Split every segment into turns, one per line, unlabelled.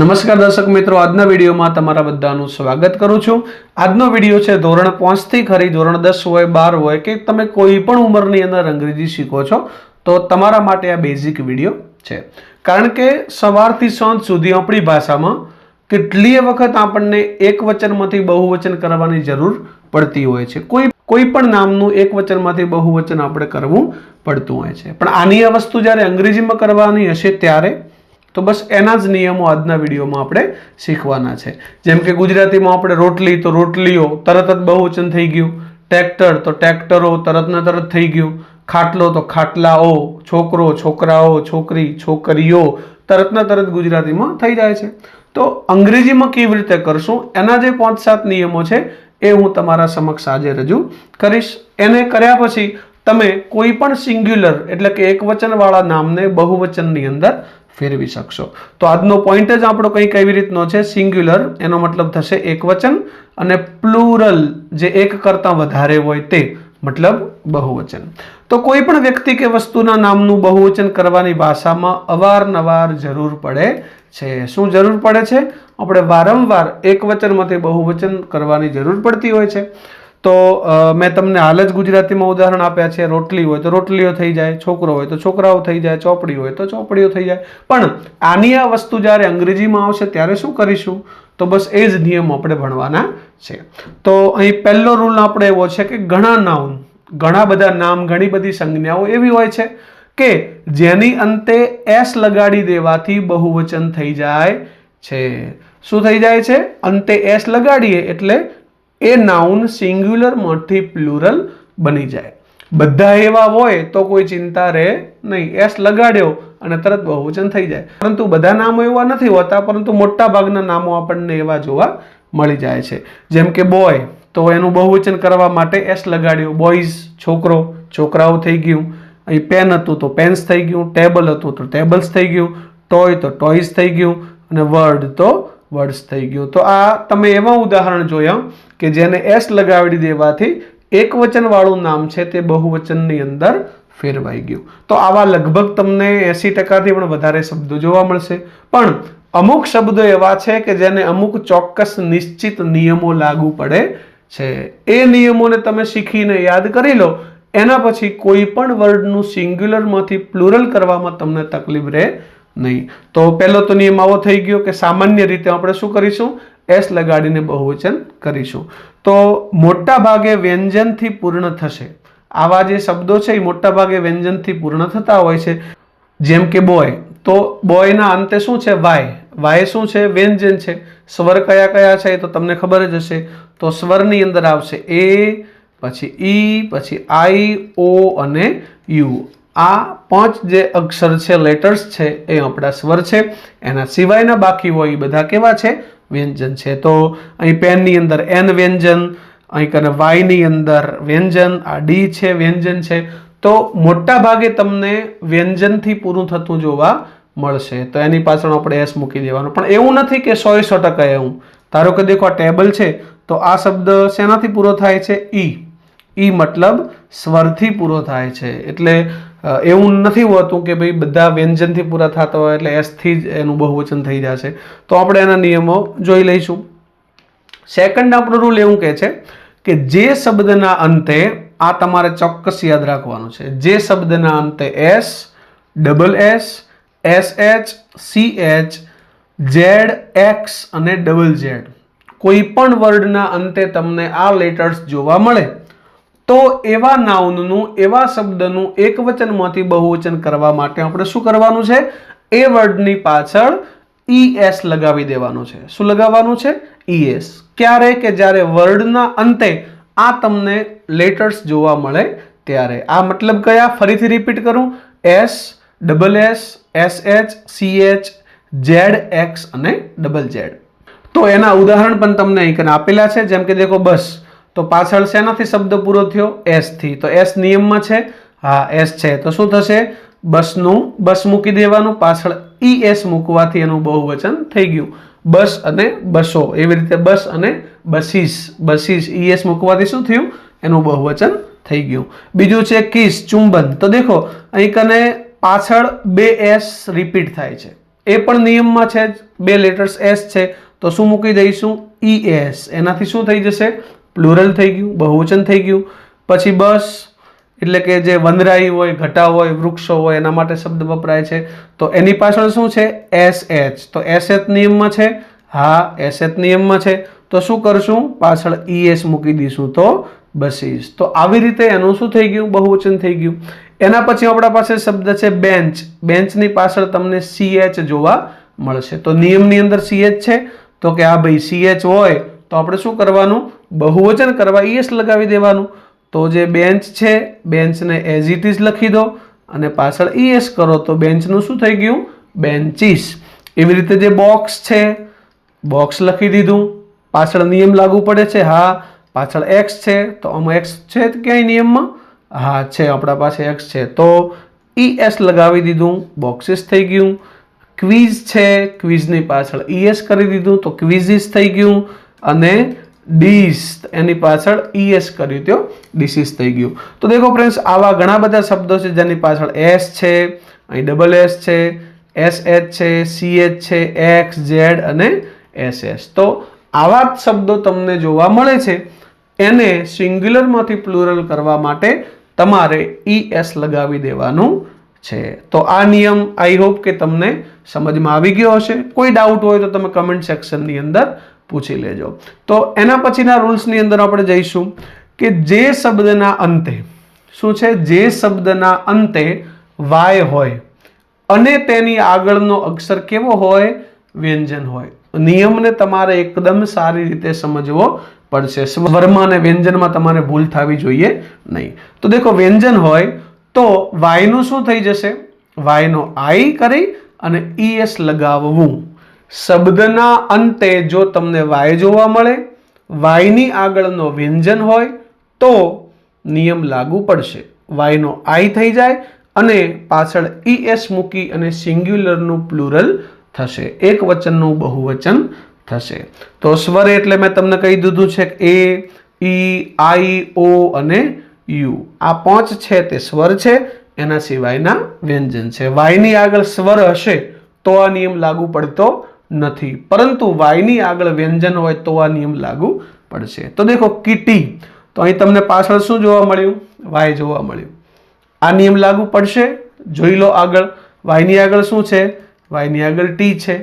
નમસ્કાર દર્શક મિત્રો, આજના વિડીયોમાં તમારા બધાનું સ્વાગત કરું છું. આજનો વીડિયો છે ધોરણ પાંચથી ખરી, ધોરણ દસ હોય, બાર હોય કે તમે કોઈ પણ ઉંમરની અંદર અંગ્રેજી શીખો છો, તો તમારા માટે આ બેઝિક વીડિયો છે. કારણ કે સવારથી સાંજ સુધી આપણી ભાષામાં કેટલીય વખત આપણને એક વચનમાંથી બહુવચન કરવાની જરૂર પડતી હોય છે. કોઈ કોઈ પણ નામનું એક વચનમાંથી બહુવચન આપણે કરવું પડતું હોય છે. પણ આની આ વસ્તુ જ્યારે અંગ્રેજીમાં કરવાની હશે ત્યારે તો બસ એના જ નિયમો આજના વિડીયોમાં આપણે શીખવાના છે. જેમ કે ગુજરાતીમાં આપણે રોટલી તો રોટલીઓ, તરત જ બહુવચન થઈ ગયું. ટ્રેક્ટર તો ટ્રેક્ટરો તરત ને તરત થઈ ગયું. ખાટલો તો ખાટલાઓ, છોકરો, છોકરાઓ, છોકરી, છોકરીઓ, તરત ને તરત ગુજરાતીમાં થઈ જાય છે. તો અંગ્રેજીમાં કેવી રીતે કરશું? એના જે પાંચ સાત નિયમો છે એ હું તમારા સમક્ષ આજે રજૂ કરીશ. એને કર્યા પછી તમે કોઈ પણ સિંગ્યુલર એટલે કે એક વચનવાળા નામને બહુવચનની અંદર ફેરવી શકશો. તો આજનો પોઈન્ટ જ આપણો કંઈક એવી રીતનો છે સિંગ્યુલર એનો મતલબ થશે એકવચન અને પ્લુરલ જે એક કરતાં વધારે હોય તે મતલબ બહુવચન. તો કોઈ પણ વ્યક્તિ કે વસ્તુના નામનું બહુવચન કરવાની ભાષામાં અવારનવાર જરૂર પડે છે. શું જરૂર પડે છે? આપણે વારંવાર એકવચનમાંથી બહુવચન કરવાની જરૂર પડતી હોય છે. તો મેં તમને હાલ જ ગુજરાતીમાં ઉદાહરણ આપ્યા છે, રોટલી હોય તો રોટલીઓ થઈ જાય, છોકરો હોય તો છોકરાઓ થઈ જાય, ચોપડી હોય તો ચોપડીઓ થઈ જાય. પણ આની આ વસ્તુ જ્યારે અંગ્રેજીમાં આવશે ત્યારે શું કરીશું? તો બસ એ જ નિયમ આપણે ભણવાના છે. તો અહીં પહેલો રૂલ આપણે એવો છે કે ઘણા નાઉન ઘણા બધા નામ, ઘણી બધી સંજ્ઞાઓ એવી હોય છે કે જેની અંતે એસ લગાડી દેવાથી બહુવચન થઈ જાય છે. શું થઈ જાય છે? અંતે એસ લગાડીએ એટલે એ નાઉન સિંગ્યુલરમાંથી પ્લુરલ બની જાય. બધા એવા હોય તો કોઈ ચિંતા રહે નહીં. એસ લગાડ્યો અને તરત બહુવચન થઈ જાય. પરંતુ બધા નામો એવા નથી હોતા, પરંતુ મોટા ભાગના નામો આપણને એવા જોવા મળી જાય છે. જેમ કે બોય તો એનું બહુવચન કરવા માટે એસ લગાડ્યું. બોયઝ છોકરો, છોકરાઓ થઈ ગયું. અહીં પેન હતું તો પેન્સ થઈ ગયું. ટેબલ હતું તો ટેબલ્સ થઈ ગયું. ટોય તો ટોયઝ થઈ ગયું. અને વર્ડ તો વર્ડ્સ થઈ ગયું. તો આ તમે એવા ઉદાહરણ જોયા કે જેને એસ લગાવી દેવાથી એક વચનવાળું નામ છે તે બહુવચનની અંદર ફેરવાઈ ગયું. તો આવા લગભગ તમને એસી ટકાથી પણ વધારે શબ્દો જોવા મળશે. પણ અમુક શબ્દો એવા છે કે જેને અમુક ચોક્કસ નિશ્ચિત નિયમો લાગુ પડે છે. એ નિયમોને તમે શીખીને યાદ કરી લો. એના પછી કોઈ પણ વર્ડનું સિંગ્યુલરમાંથી પ્લુરલ કરવામાં તમને તકલીફ રહે નહીં. તો પહેલો તો નિયમ આવો થઈ ગયો કે સામાન્ય રીતે આપણે શું કરીશું? એસ લગાડીને બહુવચન કરીશું. તો મોટા ભાગે વ્યંજનથી પૂર્ણ થશે. આવા જે શબ્દો છે, એ મોટા ભાગે વ્યંજનથી પૂર્ણ થતા હોય છે. જેમ કે બોય તો બોયના અંતે શું છે? વાય વાય શું છે? વ્યંજન છે. સ્વર કયા કયા છે એ તો તમને ખબર જ હશે. તો સ્વરની અંદર આવશે એ, પછી ઈ, પછી આઈ ઓ અને યુ આ પાંચ જે અક્ષર છે લેટર્સ છે, એ આપણા સ્વર છે. એના સિવાયના બાકી હોય એ બધા કેવા છે? વ્યંજન છે. તો અહીં પેનની અંદર એન વ્યંજન, અહીં કને વાયની અંદર વ્યંજન, આ ડી છે વ્યંજન છે. તો મોટા ભાગે તમને વ્યંજનથી પૂરું થતું જોવા મળશે. તો એની પાછળ આપણે એસ મૂકી દેવાનું. પણ એવું નથી કે સો સો ટકા એવું. ધારો કે દેખો આ ટેબલ છે, તો આ શબ્દ શેનાથી પૂરો થાય છે? ઈ ઈ મતલબ સ્વરથી પૂરો થાય છે. એટલે એવું નથી હોતું કે ભાઈ બધા વ્યંજનથી પૂરા થતા હોય એટલે એસથી જ એનું બહુવચન થઈ જશે તો આપણે એના નિયમો જોઈ લઈશું. સેકન્ડ આપણો રૂલ એવું કહે છે કે જે શબ્દના અંતે આ તમારે ચોક્કસ યાદ રાખવાનું છે. જે શબ્દના અંતે S, double S S H, C H, Z X અને ડબલ ઝેડ. કોઈ પણ વર્ડના અંતે તમને આ લેટર્સ જોવા મળે. તો એવા નાઉનનું, એવા શબ્દનું એક વચનમાંથી બહુવચન કરવા માટે આપણે શું કરવાનું છે? એ વર્ડની પાછળ ઈએસ લગાવી દેવાનું છે. શું લગાવવાનું છે? ઈએસ ક્યારે કે જ્યારે વર્ડના અંતે આ તમને લેટર્સ જોવા મળે ત્યારે. આ મતલબ કયા? ફરીથી રિપીટ કરું. S double S S H C H Z X અને ડબલ ઝેડ તો એના ઉદાહરણ પણ તમને અહીં આપેલા છે. જેમ કે દેખો બસ તો પાછળ શેનાથી શબ્દ પૂરો થયો? એસથી તો એસ નિયમમાં છે? હા એસ છે. તો શું થશે? બસનું, બસ મૂકી દેવાનું. પાછળ ઈ એસ મૂકવાથી એનું બહુવચન થઈ ગયું. બસ અને બસો. એવી રીતે બસ અને બસીસ. બસીસ ઈ એસ મૂકવાથી શું થયું? એનું બહુવચન થઈ ગયું. બીજું છે કિસ, ચુંબન. તો દેખો, અહીં કને પાછળ બે એસ રિપીટ થાય છે. એ પણ નિયમમાં છે બે લેટર્સ એસ છે. તો શું મૂકી દઈશું? ઈ એસ એનાથી શું થઈ જશે? પ્લુરલ થઈ ગયું, બહુવચન થઈ ગયું. પછી બસ, એટલે કે જે વનરાઈ હોય, ઘટા હોય, વૃક્ષો હોય, એના માટે શબ્દ વપરાય છે. તો એની પાછળ શું છે? S H. તો એસ એચ નિયમમાં છે? હા, એસ એચ નિયમમાં છે. તો શું કરશું? પાછળ ઈએસ મૂકી દઈશું તો બસીસ તો આવી રીતે એનું શું થઈ ગયું? બહુવચન થઈ ગયું. એના પછી આપણા પાસે શબ્દ છે બેન્ચ. બેન્ચની પાછળ તમને સીએચ જોવા મળશે. તો નિયમની અંદર સીએચ છે? તો કે આ ભાઈ સીએચ હોય તો આપણે શું કરવાનું? બહુવચન કરવા ઈએસ લગાવી દેવાનું. તો જે બેન્ચ છે, બેન્ચને એઝ ઇટ ઇઝ લખી દો અને પાછળ ઈએસ કરો. તો બેન્ચનું શું થઈ ગયું? બેન્ચીસ. એવી રીતે જે બોક્સ છે બોક્સ લખી દીધું. પાછળ નિયમ લાગુ પડે છે, હા. પાછળ એક્સ છે, તો આમાં એક્સ છે ક્યાંય નિયમમાં? હા, છે, આપણા પાસે એક્સ છે. તો ઈએસ એસ લગાવી દીધું બોક્સિસ થઈ ગયું. ક્વિઝ છે ક્વિઝની પાછળ ઈએસ કરી દીધું. તો ક્વિઝિસ થઈ ગયું. અને ડીસ એની પાછળ ઈએસ કર્યું તો ડિસીસ થઈ ગયું. તો દેખો ફ્રેન્ડ્સ આવા ઘણા બધા શબ્દો છે જેની પાછળ એસ છે, અહીં ડબલ એસ છે એસ એચ છે સી એચ છે એક્સ ઝેડ અને એસ એસ તો આવા જ શબ્દો તમને જોવા મળે છે. એને સિંગ્યુલરમાંથી પ્લુરલ કરવા માટે તમારે ઈએસ લગાવી દેવાનું છે. તો આ નિયમ આઈ હોપ કે તમને સમજમાં આવી ગયો હશે. કોઈ ડાઉટ હોય તો તમે કમેન્ટ સેક્શનની અંદર પૂછી લેજો. તો એના પછીના રૂલ્સની અંદર આપણે જઈશું કે જે શબ્દના અંતે, શું છે? જે શબ્દના અંતે વાય હોય અને તેની આગળનો અક્ષર કેવો હોય? વ્યંજન હોય. નિયમને તમારે એકદમ સારી રીતે સમજવો પડશે. સ્વરમાં અને વ્યંજનમાં તમારે ભૂલ થવી જોઈએ નહીં. તો દેખો, વ્યંજન હોય તો વાયનું શું થઈ જશે? વાયનો આઈ કરી અને ઈએસ લગાવવું. શબ્દના અંતે જો તમને વાય જોવા મળે, વાયની આગળનો વ્યંજન હોય, તો નિયમ લાગુ પડશે. વાયનો આઈ થઈ જાય અને પાછળ ઈએસ મૂકી અને સિંગ્યુલરનું પ્લુરલ થશે. એક વચનનું બહુવચન થશે. તો સ્વર એટલે મેં તમને કહી દીધું છે એ, ઈ, આઈ, ઓ અને યુ. આ પાંચ છે તે સ્વર છે, એના સિવાયના વ્યંજન છે. વાયની આગળ સ્વર હશે, તો આ નિયમ લાગુ પડતો નથી. પરંતુ વાયની આગળ વ્યંજન હોય તો આ નિયમ લાગુ પડશે. તો દેખો, કીટી. તો અહીં તમને પાછળ શું જોવા મળ્યું? વાય જોવા મળ્યું. આ નિયમ લાગુ પડશે. જોઈ લો આગળ. વાયની આગળ શું છે? વાયની આગળ ટી છે.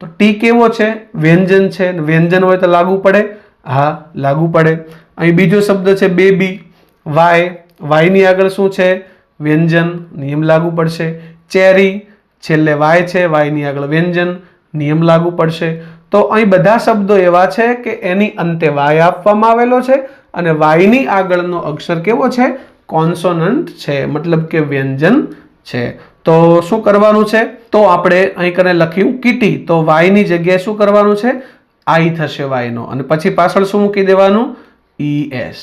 તો ટી કેવો છે? વ્યંજન છે. વ્યંજન હોય તો લાગુ પડે? હા, લાગુ પડે. અહીં બીજો શબ્દ છે બેબી. વાય. વાયની આગળ શું છે? વ્યંજન. નિયમ લાગુ પડશે. ચેરી. છેલ્લે વાય છે. વાયની આગળ વ્યંજન. નિયમ લાગુ પડશે. તો અહીં બધા શબ્દો એવા છે કે એની અંતે વાય આપવામાં આવેલો છે અને વાયની આગળનો અક્ષર કેવો છે? કોન્સોનન્ટ છે. મતલબ કે વ્યંજન છે. તો શું કરવાનું છે? તો આપણે અહીં કને લખ્યું કીટી. તો વાયની જગ્યાએ શું કરવાનું છે? આઈ થશે વાયનો. અને પછી પાછળ શું મૂકી દેવાનું? E S.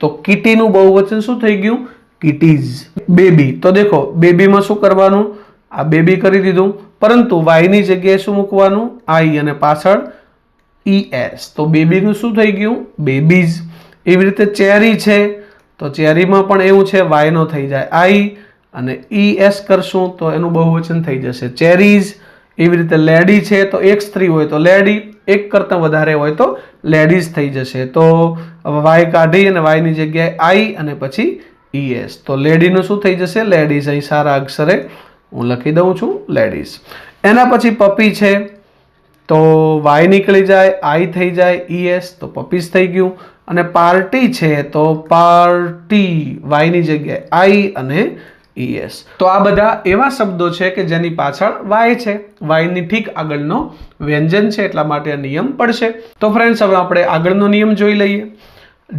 તો કીટીનું બહુવચન શું થઈ ગયું? કીટીઝ. બેબી. તો દેખો, બેબીમાં શું કરવાનું? આ બેબી કરી દીધું. પરંતુ વાયની જગ્યાએ શું મૂકવાનું? આઈ અને પાછળ ઈ એસ. તો બેબીનું શું થઈ ગયું? બેબીઝ એવી રીતે ચેરી છે. તો ચેરીમાં પણ એવું છે વાયનો થઈ જાય. આઈ અને ઈ એસ કરશું તો એનું બહુવચન થઈ જશે. ચેરીઝ એવી રીતે લેડી છે તો એક સ્ત્રી હોય તો લેડી એક કરતાં વધારે હોય તો લેડીઝ થઈ જશે. તો વાય કાઢી અને વાયની જગ્યાએ આઈ અને પછી ઈ એસ. તો લેડીનું શું થઈ જશે? લેડીઝ. અહીં સારા અક્ષરે હું લખી દઉં છું લેડીઝ એના પછી પપી છે, તો વાય નીકળી જાય આઈ થઈ જાય ઈએસ તો પપીસ થઈ ગયું. અને પાર્ટી છે, તો પાર્ટી વાયની જગ્યાએ આઈ અને ઈએસ તો આ બધા એવા શબ્દો છે કે જેની પાછળ વાય છે. વાયની ઠીક આગળનો વ્યંજન છે, એટલા માટે આ નિયમ પડશે. તો ફ્રેન્ડ્સ હવે આપણે આગળનો નિયમ જોઈ લઈએ.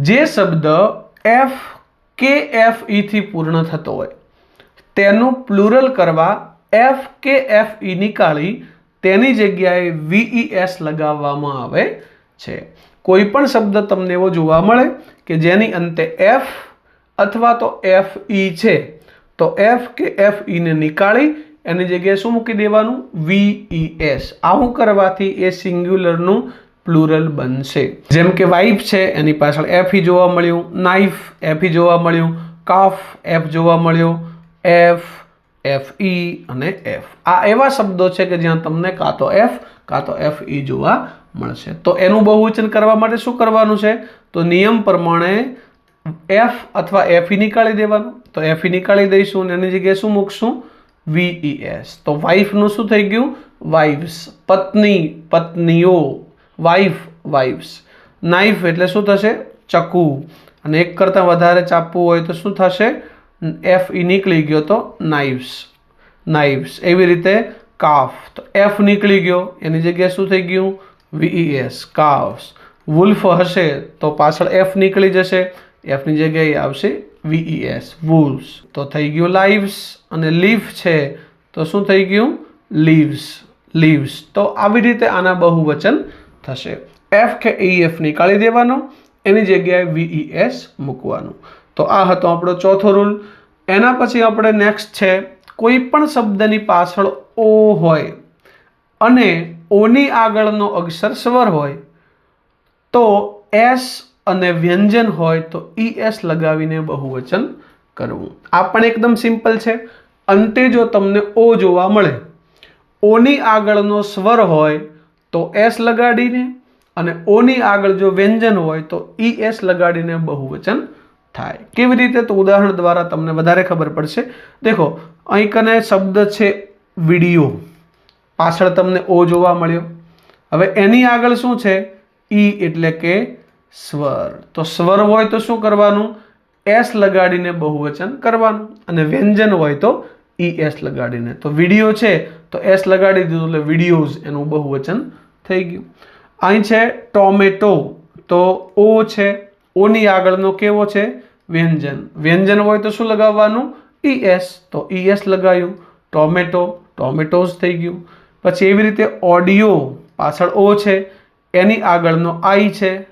જે શબ્દ એફ કે એફ ઈથી પૂર્ણ થતો હોય તેનું પ્લુરલ કરવા એફ કે એફ ઈ નીકાળી તેની જગ્યાએ વીઈએસ લગાવવામાં આવે છે. કોઈ પણ શબ્દ તમને એવો જોવા મળે કે જેની અંતે એફ અથવા તો એફ ઈ છે, તો એફ કે એફ ઈને નીકાળી એની જગ્યાએ શું મૂકી દેવાનું? વીઈએસ આવું કરવાથી એ સિંગ્યુલરનું પ્લુરલ બનશે. જેમ કે વાઇફ છે, એની પાછળ એફ ઈ જોવા મળ્યું નાઇફ એફ ઈ જોવા મળ્યું કાફ એફ જોવા મળ્યો એફ એફ ઈ અને એફ આ એવા શબ્દો છે કે જ્યાં તમને કાં તો એફ કાં તો એફ ઈ જોવા મળશે. તો એનું બહુવચન કરવા માટે શું કરવાનું છે? તો નિયમ પ્રમાણે એફ અથવા એફ ઈ નીકાળી દેવાનું. તો એફ ઈ નીકાળી દઈશું અને એની જગ્યાએ શું મૂકશું? વીઈ એસ તો વાઇફનું શું થઈ ગયું? વાઇફ્સ પત્ની, પત્નીઓ. વાઇફ વાઇફ્સ નાઇફ એટલે શું થશે? ચકુ. અને એક કરતાં વધારે ચાપવું હોય તો શું થશે? એફ ઈ નીકળી ગયો તો નાઇવ્સ નાઇવ્સ એવી રીતે કાફ તો એફ નીકળી ગયો. એની જગ્યાએ શું થઈ ગયું? વીઈએસ કાફ્સ વુલ્ફ હશે તો પાછળ એફ નીકળી જશે. એફની જગ્યાએ આવશે વીઈએસ વુલ્સ તો થઈ ગયું લાઈવ્સ અને લીફ છે તો શું થઈ ગયું? લીવ્સ લીવ્સ તો આવી રીતે આના બહુવચન થશે. એફ કે ઈએફ નીકાળી દેવાનો. એની જગ્યાએ વીઈએસ મૂકવાનું. તો આ હતો આપણો ચોથો રૂલ એના પછી આપણે નેક્સ્ટ છે કોઈ પણ શબ્દની પાછળ ઓ હોય અને ઓની આગળનો અક્ષર સ્વર હોય, તો એસ અને વ્યંજન હોય તો ઈ એસ લગાવીને બહુવચન કરવું. આ પણ એકદમ સિમ્પલ છે. અંતે જો તમને ઓ જોવા મળે, ઓની આગળનો સ્વર હોય તો એસ લગાડીને અને ઓની આગળ જો વ્યંજન હોય તો ઈ એસ લગાડીને બહુવચન થાય. કેવી રીતે? તો ઉદાહરણ દ્વારા તમને વધારે ખબર પડશે. દેખો, અહીં કને શબ્દ છે વીડિયો. પાછળ તમને ઓ જોવા મળ્યો. હવે એની આગળ શું છે? ઈ એટલે કે સ્વર. તો સ્વર હોય તો શું કરવાનું? એસ લગાડીને બહુવચન કરવાનું. અને વ્યંજન હોય તો ઈ એસ લગાડીને. તો વીડિયો છે, તો એસ લગાડી દીધું એટલે વિડીયોઝ એનું બહુવચન થઈ ગયું. અહીં છે ટોમેટો. તો ઓ છે ઓની આગળનો કેવો છે? વ્યંજન. વ્યંજન હોય તો શું લગાવવાનું? ઈ એસ. તો ઈ એસ લગાવ્યું ટોમેટો. ટોમેટોઝ થઈ ગયું. પછી એવી રીતે ઓડિયો પાછળ ઓ છે. એની આગળનો આઈ છે.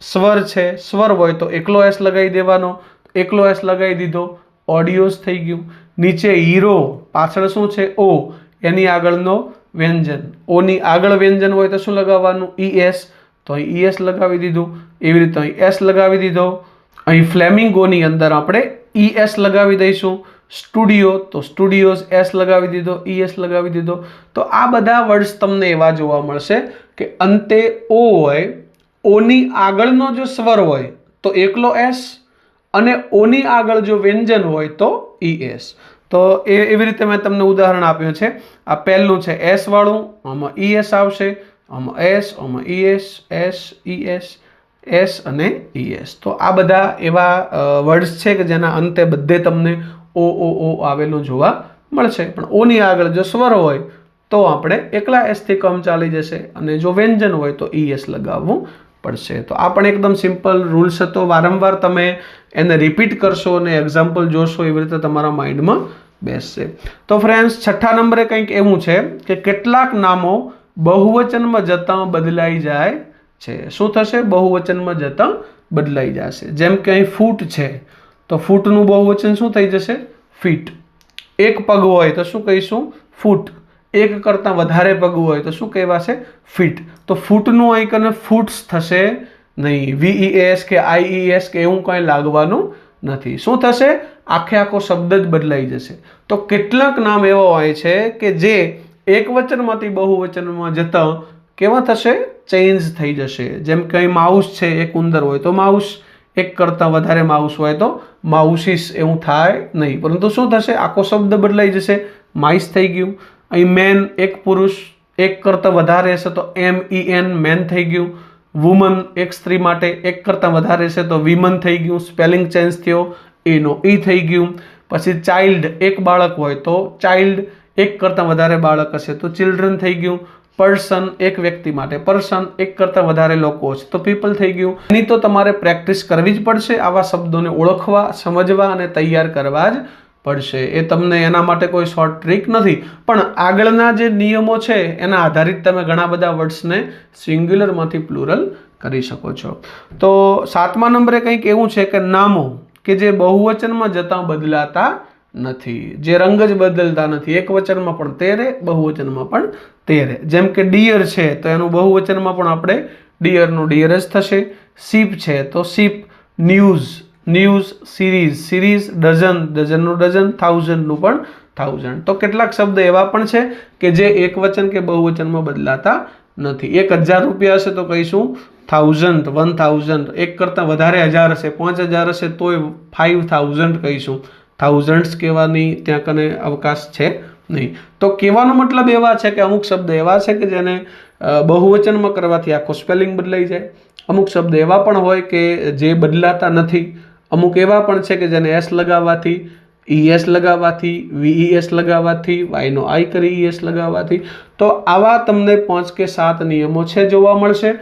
સ્વર છે. સ્વર હોય તો એકલો એસ લગાવી દેવાનો. એકલો એસ લગાવી દીધો. ઓડિયોઝ થઈ ગયું. નીચે હીરો પાછળ શું છે? ઓ. એની આગળનો વ્યંજન. ઓની આગળ વ્યંજન હોય તો શું લગાવવાનું? E S. તો ઈએસ લગાવી દીધું. એવી રીતે અહીં એસ લગાવી દીધો. અહીં ફ્લેમિંગોની અંદર આપણે ઈ એસ લગાવી દઈશું. સ્ટુડિયો તો સ્ટુડિયોઝ એસ લગાવી દીધો ઈ એસ લગાવી દીધો. તો આ બધા વર્ડ્સ તમને એવા જોવા મળશે કે અંતે ઓ હોય ઓની આગળનો જો સ્વર હોય, તો એકલો એસ અને ઓની આગળ જો વ્યંજન હોય, તો ઈ એસ તો એ એવી રીતે મેં તમને ઉદાહરણ આપ્યું છે. આ પહેલું છે એસ વાળું, આમાં ઈ એસ આવશે, આમાં એસ આમાં E S S E S S અને ઈએસ તો આ બધા એવા વર્ડ્સ છે કે જેના અંતે બધે તમને ઓ ઓ ઓ આવેલું જોવા મળશે. પણ ઓની આગળ જો સ્વર હોય, તો આપણે એકલા એસથી કમ ચાલી જશે અને જો વ્યંજન હોય, તો ઈ એસ લગાવવું પડશે. તો આ પણ એકદમ સિમ્પલ રૂલ્સ હતો. વારંવાર તમે એને રિપીટ કરશો અને એક્ઝામ્પલ જોશો, એવી રીતે તમારા માઇન્ડમાં બેસશે. તો ફ્રેન્ડ્સ છઠ્ઠા નંબરે કંઈક એવું છે કે કેટલાક નામો બહુવચનમાં જતાં બદલાઈ જાય છે. શું થશે? બહુવચનમાં જતાં બદલાઈ જશે. જેમ કે અહીં ફૂટ છે, તો ફૂટનું બહુવચન શું થઈ જશે? ફીટ. એક પગ હોય તો શું કહીશું? ફૂટ. એક કરતાં વધારે પગ હોય તો શું કહેવાશે? ફીટ. તો ફૂટનું અહીં કને ફૂટ્સ થશે નહીં. વીઈએસ કે આઈઈએસ કે એવું કંઈ લાગવાનું નથી. શું થશે? આખે આખો શબ્દ જ બદલાઈ જશે. તો કેટલાક નામ એવા હોય છે કે જે એક વચનમાંથી બહુવચનમાં જતાં કેવા થશે? ચેન્જ થઈ જશે. જેમ કે અહીં માઉસ છે, એક ઉંદર હોય તો માઉસ એક કરતાં વધારે માઉસ હોય તો માઉસીસ એવું થાય નહીં. પરંતુ શું થશે? આખો શબ્દ બદલાઈ જશે. માઇસ થઈ ગયું. અહીં મેન એક પુરુષ, એક કરતાં વધારે હશે તો એમ ઈ એન મેન થઈ ગયું. વુમન એક સ્ત્રી માટે એક કરતાં વધારે હશે તો વિમન થઈ ગયું. સ્પેલિંગ ચેન્જ થયો. એનો ઈ થઈ ગયું. પછી ચાઇલ્ડ એક બાળક હોય તો ચાઇલ્ડ એક કરતાં વધારે બાળક હશે તો ચિલ્ડ્રન થઈ ગયું. પર્સન એક વ્યક્તિ માટે પર્સન એક કરતાં વધારે લોકો છે. તો પીપલ થઈ ગયું. એની તો તમારે પ્રેક્ટિસ કરવી જ પડશે, આવા શબ્દોને ઓળખવા, સમજવા અને તૈયાર કરવા જ પડશે. એ તમને એના માટે કોઈ શોર્ટ ટ્રીક નથી. પણ આગળના જે નિયમો છે, એના આધારિત તમે ઘણા બધા વર્ડ્સને સિંગ્યુલરમાંથી પ્લુરલ કરી શકો છો. તો સાતમા નંબરે કંઈક એવું છે કે નામો, કે જે બહુવચનમાં જતાં બદલાતા નથી. જે રંગ જ બદલતા નથી. એક વચનમાં પણ તેરે, બહુવચનમાં પણ તેરે. જેમ કે ડિયર છે, તો એનું બહુવચનમાં પણ આપણે ડિયરનું ડિયર જ થશે. સીપ છે, તો sheep news news series. Series dozen, ડઝનનું dozen, થાઉઝન્ડનું પણ થાઉઝન્ડ. તો કેટલાક શબ્દ એવા પણ છે કે જે એકવચન કે બહુવચનમાં બદલાતા નથી. એક હજાર રૂપિયા હશે તો કહીશું, થાઉઝન્ડ, વન થાઉઝન્ડ. એક કરતાં વધારે હજાર હશે, પાંચ હજાર હશે, તોય ફાઇવ થાઉઝન્ડ કહીશું. થાઉઝન્ડ્સ કહેવાની ત્યાં કને અવકાશ છે નહીં. તો કહેવાનો મતલબ એવા છે કે અમુક શબ્દ એવા છે કે જેને બહુવચનમાં કરવાથી આખો સ્પેલિંગ બદલાઈ જાય. અમુક શબ્દ એવા પણ હોય કે જે બદલાતા નથી. અમુક એવા પણ છે કે જેને એસ લગાવવાથી ઈએસ લગાવવાથી વીઈએસ લગાવવાથી વાયનો આઈ કરી ઈએસ લગાવવાથી. તો આવા તમને પાંચ કે સાત નિયમો છે જોવા મળશે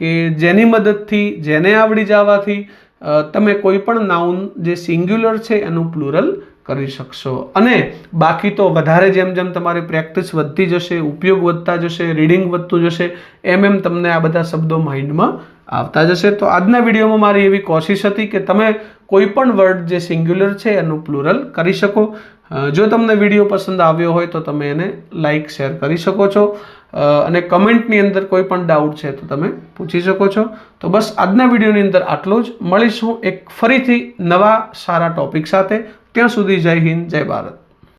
કે જેની મદદથી, જેને આવડી જવાથી તમે કોઈ પણ નાઉન જે સિંગ્યુલર છે એનું પ્લુરલ કરી શકશો. અને બાકી તો વધારે જેમ જેમ તમારી પ્રેક્ટિસ વધતી જશે, ઉપયોગ વધતા જશે રીડિંગ વધતું જશે, એમ એમ તમને આ બધા શબ્દો માઇન્ડમાં આવતા જશે. તો આજના વિડીયોમાં મારી એવી કોશિશ હતી કે તમે કોઈ પણ વર્ડ જે સિંગ્યુલર છે એનું પ્લુરલ કરી શકો. જો તમને વીડિયો પસંદ આવ્યો હોય તો તમે એને લાઇક શેર કરી શકો છો. અને કમેન્ટની અંદર કોઈ પણ ડાઉટ છે તો તમે પૂછી શકો છો. તો બસ આજના વિડીયોની અંદર આટલું જ. મળીશું એક ફરીથી નવા સારા ટોપિક સાથે. ત્યાં સુધી જય હિન્દ, જય ભારત.